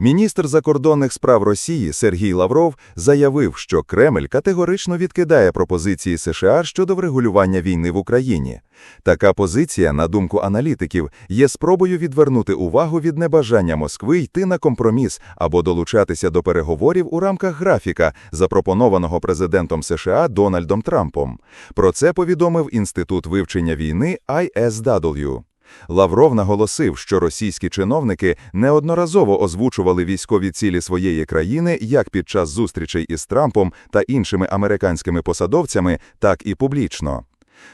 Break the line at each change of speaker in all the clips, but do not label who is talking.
Міністр закордонних справ Росії Сергій Лавров заявив, що Кремль категорично відкидає пропозиції США щодо врегулювання війни в Україні. Така позиція, на думку аналітиків, є спробою відвернути увагу від небажання Москви йти на компроміс або долучатися до переговорів у рамках графіка, запропонованого президентом США Дональдом Трампом. Про це повідомив Інститут вивчення війни ISW. Лавров наголосив, що російські чиновники неодноразово озвучували військові цілі своєї країни як під час зустрічей із Трампом та іншими американськими посадовцями, так і публічно.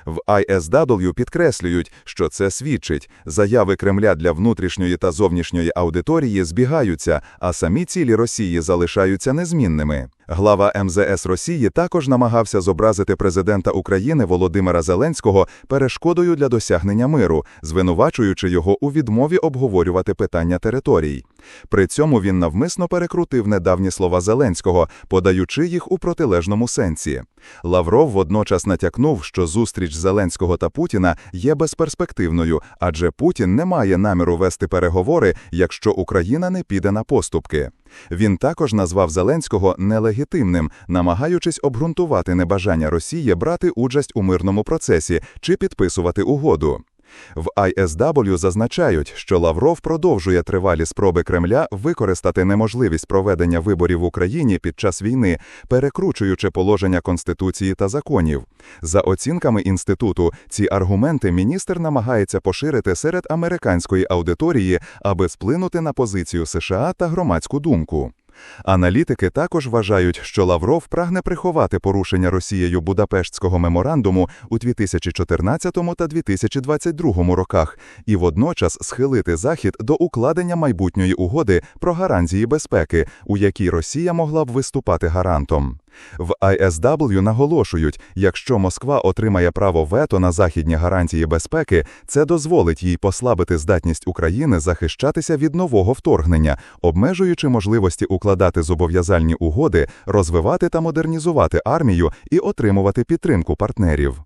В ISW підкреслюють, що це свідчить, заяви Кремля для внутрішньої та зовнішньої аудиторії збігаються, а самі цілі Росії залишаються незмінними. Глава МЗС Росії також намагався зобразити президента України Володимира Зеленського перешкодою для досягнення миру, звинувачуючи його у відмові обговорювати питання територій. При цьому він навмисно перекрутив недавні слова Зеленського, подаючи їх у протилежному сенсі. Лавров водночас натякнув, що зустріч Зеленського та Путіна є безперспективною, адже Путін не має наміру вести переговори, якщо Україна не піде на поступки. Він також назвав Зеленського нелегітимним, намагаючись обґрунтувати небажання Росії брати участь у мирному процесі чи підписувати угоду. В ISW зазначають, що Лавров продовжує тривалі спроби Кремля використати неможливість проведення виборів в Україні під час війни, перекручуючи положення Конституції та законів. За оцінками інституту, ці аргументи міністр намагається поширити серед американської аудиторії, аби сплинути на позицію США та громадську думку. Аналітики також вважають, що Лавров прагне приховати порушення Росією Будапештського меморандуму у 2014 та 2022 роках і водночас схилити Захід до укладення майбутньої угоди про гарантії безпеки, у якій Росія могла б виступати гарантом. В ISW наголошують, якщо Москва отримає право вето на західні гарантії безпеки, це дозволить їй послабити здатність України захищатися від нового вторгнення, обмежуючи можливості укладати зобов'язальні угоди, розвивати та модернізувати армію і отримувати підтримку партнерів.